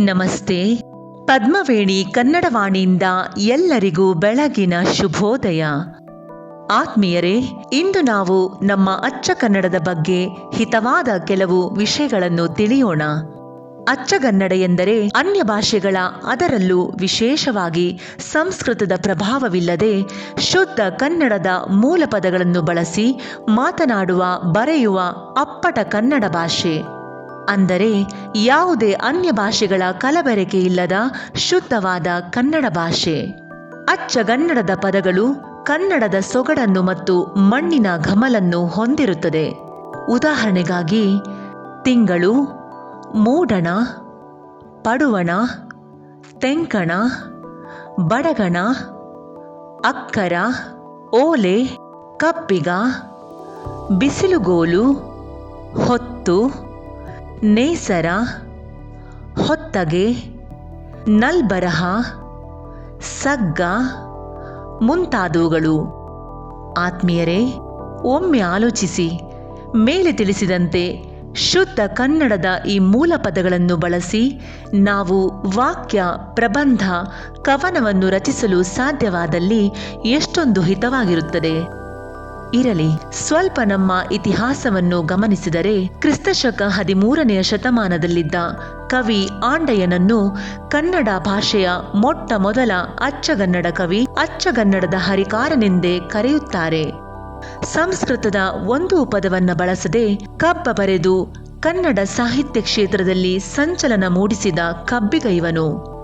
ನಮಸ್ತೆ. ಪದ್ಮವೇಣಿ ಕನ್ನಡವಾಣಿಯಿಂದ ಎಲ್ಲರಿಗೂ ಬೆಳಗಿನ ಶುಭೋದಯ. ಆತ್ಮೀಯರೇ, ಇಂದು ನಾವು ನಮ್ಮ ಅಚ್ಚ ಕನ್ನಡದ ಬಗ್ಗೆ ಹಿತವಾದ ಕೆಲವು ವಿಷಯಗಳನ್ನು ತಿಳಿಯೋಣ. ಅಚ್ಚಗನ್ನಡ ಎಂದರೆ ಅನ್ಯ ಭಾಷೆಗಳ ಅದರಲ್ಲೂ ವಿಶೇಷವಾಗಿ ಸಂಸ್ಕೃತದ ಪ್ರಭಾವವಿಲ್ಲದೆ ಶುದ್ಧ ಕನ್ನಡದ ಮೂಲ ಪದಗಳನ್ನು ಬಳಸಿ ಮಾತನಾಡುವ, ಬರೆಯುವ ಅಪ್ಪಟ ಕನ್ನಡ ಭಾಷೆ. ಅಂದರೆ ಯಾವುದೇ ಅನ್ಯ ಭಾಷೆಗಳ ಕಲಬೆರಕೆ ಇಲ್ಲದ ಶುದ್ಧವಾದ ಕನ್ನಡ ಭಾಷೆ. ಅಚ್ಚಗನ್ನಡದ ಪದಗಳು ಕನ್ನಡದ ಸೊಗಡನ್ನು ಮತ್ತು ಮಣ್ಣಿನ ಘಮಲನ್ನು ಹೊಂದಿರುತ್ತದೆ. ಉದಾಹರಣೆಗಾಗಿ, ತಿಂಗಳು, ಮೂಡಣ, ಪಡುವಣ, ತೆಂಕಣ, ಬಡಗಣ, ಅಕ್ಕರ, ಓಲೆ, ಕಪ್ಪಿಗ, ಬಿಸಿಲುಗೋಲು, ಹೊತ್ತು. ನೇಸರ, ಹೊತ್ತಗೆ, ನಲ್ಬರಹ, ಸಗ್ಗ ಮುಂತಾದವುಗಳು. ಆತ್ಮೀಯರೇ, ಒಮ್ಮೆ ಆಲೋಚಿಸಿ, ಮೇಲೆ ತಿಳಿಸಿದಂತೆ ಶುದ್ಧ ಕನ್ನಡದ ಈ ಮೂಲ ಪದಗಳನ್ನು ಬಳಸಿ, ನಾವು ವಾಕ್ಯ, ಪ್ರಬಂಧ, ಕವನವನ್ನು ರಚಿಸಲು ಸಾಧ್ಯವಾದಲ್ಲಿ ಎಷ್ಟೊಂದು ಹಿತವಾಗಿರುತ್ತದೆ. ಇರಲಿ, ಸ್ವಲ್ಪ ನಮ್ಮ ಇತಿಹಾಸವನ್ನು ಗಮನಿಸಿದರೆ ಕ್ರಿಸ್ತಶಕ ಹದಿಮೂರನೆಯ ಶತಮಾನದಲ್ಲಿದ್ದ ಕವಿ ಆಂಡಯ್ಯನನ್ನು ಕನ್ನಡ ಭಾಷೆಯ ಮೊಟ್ಟ ಮೊದಲ ಅಚ್ಚಗನ್ನಡ ಕವಿ, ಅಚ್ಚಗನ್ನಡದ ಹರಿಕಾರನೆಂದೇ ಕರೆಯುತ್ತಾರೆ. ಸಂಸ್ಕೃತದ ಒಂದು ಪದವನ್ನ ಬಳಸದೆ ಕಬ್ಬ ಬರೆದು ಕನ್ನಡ ಸಾಹಿತ್ಯ ಕ್ಷೇತ್ರದಲ್ಲಿ ಸಂಚಲನ ಮೂಡಿಸಿದ ಕಬ್ಬಿಗೈವನು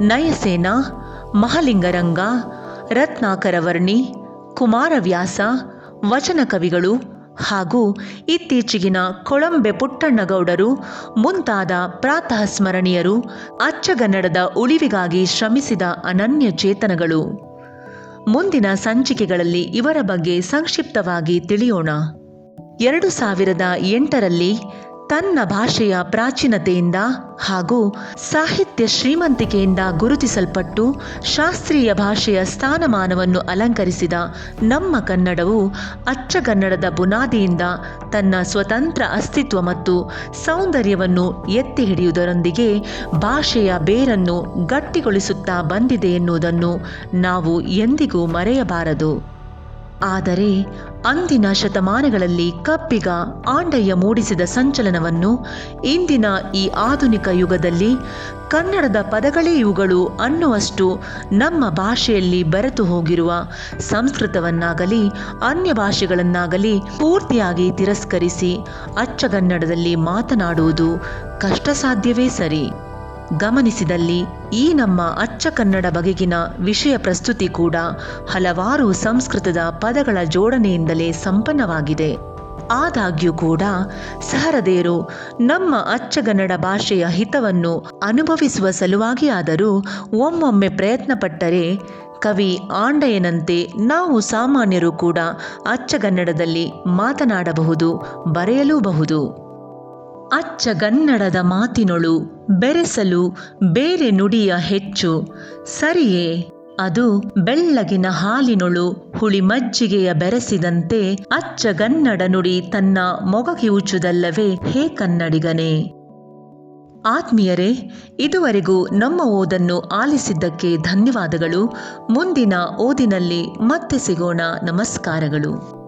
ನಯಸೇನಾ ನಯಸೇನ, ಮಹಲಿಂಗರಂಗ, ರತ್ನಾಕರವರ್ಣಿ, ಕುಮಾರವ್ಯಾಸ ವಚನ ಕವಿಗಳು ಹಾಗೂ ಇತ್ತೀಚೆಗಿನ ಕೊಳಂಬೆ ಪುಟ್ಟಣ್ಣಗೌಡರು, ಮುಂತಾದ ಪ್ರಾತಃ ಸ್ಮರಣೀಯರು ಅಚ್ಚಗನ್ನಡದ ಉಳಿವಿಗಾಗಿ ಶ್ರಮಿಸಿದ ಅನನ್ಯ ಚೇತನಗಳು ಮುಂದಿನ ಸಂಚಿಕೆಗಳಲ್ಲಿ ಇವರ ಬಗ್ಗೆ ಸಂಕ್ಷಿಪ್ತವಾಗಿ ತಿಳಿಯೋಣ. ಎರಡು ಸಾವಿರದ ಎಂಟರಲ್ಲಿ ತನ್ನ ಭಾಷೆಯ ಪ್ರಾಚೀನತೆಯಿಂದ ಹಾಗೂ ಸಾಹಿತ್ಯ ಶ್ರೀಮಂತಿಕೆಯಿಂದ ಗುರುತಿಸಲ್ಪಟ್ಟು ಶಾಸ್ತ್ರೀಯ ಭಾಷೆಯ ಸ್ಥಾನಮಾನವನ್ನು ಅಲಂಕರಿಸಿದ ನಮ್ಮ ಕನ್ನಡವು ಅಚ್ಚಗನ್ನಡದ ಬುನಾದಿಯಿಂದ ತನ್ನ ಸ್ವತಂತ್ರ ಅಸ್ತಿತ್ವ ಮತ್ತು ಸೌಂದರ್ಯವನ್ನು ಎತ್ತಿ ಹಿಡಿಯುವುದರೊಂದಿಗೆ ಭಾಷೆಯ ಬೇರನ್ನು ಗಟ್ಟಿಗೊಳಿಸುತ್ತಾ ಬಂದಿದೆ ಎನ್ನುವುದನ್ನು ನಾವು ಎಂದಿಗೂ ಮರೆಯಬಾರದು. ಆದರೆ ಅಂದಿನ ಶತಮಾನಗಳಲ್ಲಿ ಕಪ್ಪಿಗ ಆಂಡಯ್ಯ ಮೂಡಿಸಿದ ಸಂಚಲನವನ್ನು ಇಂದಿನ ಈ ಆಧುನಿಕ ಯುಗದಲ್ಲಿ ಕನ್ನಡದ ಪದಗಳೇ ಇವುಗಳು ಅನ್ನುವಷ್ಟು ನಮ್ಮ ಭಾಷೆಯಲ್ಲಿ ಬೆರೆತು ಹೋಗಿರುವ ಸಂಸ್ಕೃತವನ್ನಾಗಲಿ, ಅನ್ಯ ಭಾಷೆಗಳನ್ನಾಗಲಿ ಪೂರ್ತಿಯಾಗಿ ತಿರಸ್ಕರಿಸಿ ಅಚ್ಚಗನ್ನಡದಲ್ಲಿ ಮಾತನಾಡುವುದು ಕಷ್ಟ ಸಾಧ್ಯವೇ ಸರಿ. ಗಮನಿಸಿದಲ್ಲಿ ಈ ನಮ್ಮ ಅಚ್ಚ ಕನ್ನಡ ಬಗೆಗಿನ ವಿಷಯ ಪ್ರಸ್ತುತಿ ಕೂಡ ಹಲವಾರು ಸಂಸ್ಕೃತದ ಪದಗಳ ಜೋಡಣೆಯಿಂದಲೇ ಸಂಪನ್ನವಾಗಿದೆ. ಆದಾಗ್ಯೂ ಕೂಡ ಸಹರದೇರು ನಮ್ಮ ಅಚ್ಚಗನ್ನಡ ಭಾಷೆಯ ಹಿತವನ್ನು ಅನುಭವಿಸುವ ಸಲುವಾಗಿ ಆದರೂ ಒಮ್ಮೊಮ್ಮೆ ಪ್ರಯತ್ನಪಟ್ಟರೆ ಕವಿ ಆಂಡಯ್ಯನಂತೆ ನಾವು ಸಾಮಾನ್ಯರು ಕೂಡ ಅಚ್ಚಗನ್ನಡದಲ್ಲಿ ಮಾತನಾಡಬಹುದು, ಬರೆಯಲೂಬಹುದು. ಅಚ್ಚಗನ್ನಡದ ಮಾತಿನೊಳು ಬೆರೆಸಲು ಬೇರೆ ನುಡಿಯ ಹೆಚ್ಚು. ಸರಿಯೇ, ಅದು ಬೆಳ್ಳಗಿನ ಹಾಲಿನೊಳು ಹುಳಿಮಜ್ಜಿಗೆಯ ಬೆರೆಸಿದಂತೆ ಅಚ್ಚಗನ್ನಡ ನುಡಿ ತನ್ನ ಮೊಗಕಿವುಚುದಲ್ಲವೇ ಹೇ ಕನ್ನಡಿಗನೇ. ಆತ್ಮೀಯರೇ, ಇದುವರೆಗೂ ನಮ್ಮ ಓದನ್ನು ಆಲಿಸಿದ್ದಕ್ಕೆ ಧನ್ಯವಾದಗಳು. ಮುಂದಿನ ಓದಿನಲ್ಲಿ ಮತ್ತೆ ಸಿಗೋಣ. ನಮಸ್ಕಾರಗಳು.